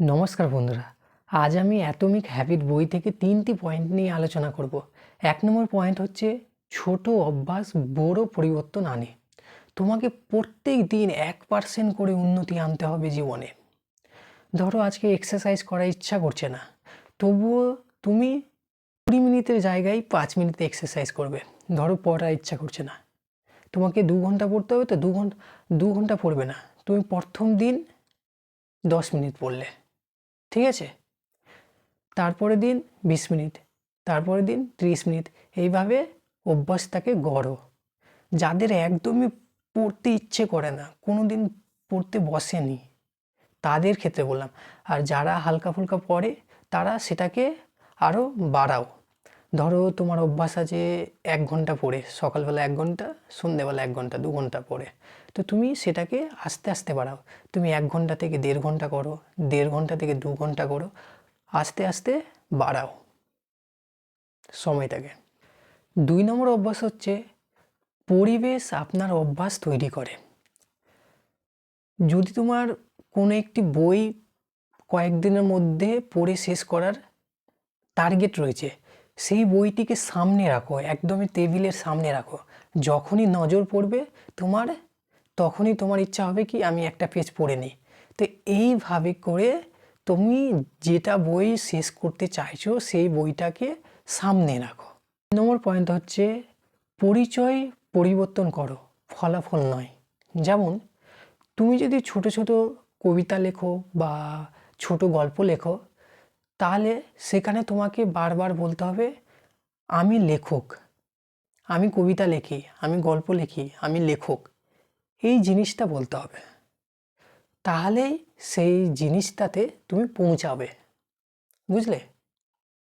নমস্কার বন্ধুরা, আজ আমি অ্যাটমিক হ্যাবিট বই থেকে তিনটি পয়েন্ট নিয়ে আলোচনা করব। এক নম্বর পয়েন্ট হচ্ছে, ছোট অভ্যাস বড় পরিবর্তন আনে। তোমাকে প্রত্যেক দিন এক পার্সেন্ট করে উন্নতি আনতে হবে জীবনে। ধরো আজকে এক্সারসাইজ করার ইচ্ছা করছে না, তবুও তুমি কুড়ি মিনিটের জায়গায় পাঁচ মিনিটে এক্সারসাইজ করবে। ধরো পড়ার ইচ্ছা করছে না, তোমাকে দু ঘণ্টা পড়তে হবে তো দু ঘণ্টা দু ঘণ্টা পড়বে না, তুমি প্রথম দিন দশ মিনিট পড়লে। ঠিক আছে? তারপরে দিন বিশ মিনিট তারপরে দিন ত্রিশ মিনিট, এইভাবে অভ্যাসটাকে গড়ো। যাদের একদমই পড়তে ইচ্ছে করে না কোনো দিন পড়তে বসেনি, তাদের ক্ষেত্রে বললাম। আর যারা হালকা ফুলকা পড়ে, তারা সেটাকে আরও বাড়াও। ধরো তোমার অভ্যাস আছে এক ঘণ্টা পড়ে, সকালবেলা এক ঘণ্টা সন্ধেবেলা এক ঘণ্টা, দু ঘণ্টা পড়ে। তো তুমি সেটাকে আস্তে আস্তে বাড়াও। তুমি এক ঘণ্টা থেকে দেড় ঘণ্টা করো, দেড় ঘণ্টা থেকে দু ঘণ্টা করো, আস্তে আস্তে বাড়াও সময়টাকে। দুই নম্বর অভ্যাস হচ্ছে পরিবেশ আপনার অভ্যাস তৈরি করে। যদি তোমার কোনো একটি বই কয়েকদিনের মধ্যে পড়ে শেষ করার টার্গেট রয়েছে সেই বইটিকে সামনে রাখো, একদমই টেবিলের সামনে রাখো। যখনই নজর পড়বে তোমার, তখনই তোমার ইচ্ছা হবে কি আমি একটা পেজ পড়ে নিই। তো এইভাবে করে তুমি যেটা বই শেষ করতে চাইছো সেই বইটাকে সামনে রাখো। নম্বর পয়েন্ট হচ্ছে পরিচয় পরিবর্তন করো, ফলাফল নয়। যেমন তুমি যদি ছোট ছোট কবিতা লেখো বা ছোট গল্প লেখো তাহলে সেখানে তোমাকে বারবার বলতে হবে, আমি লেখক, আমি কবিতা লেখি, আমি গল্প লেখি, আমি লেখক। এই জিনিসটা বলতে হবে। তাহলেই সেই জিনিসটাতে তুমি পৌঁছাবে। বুঝলে?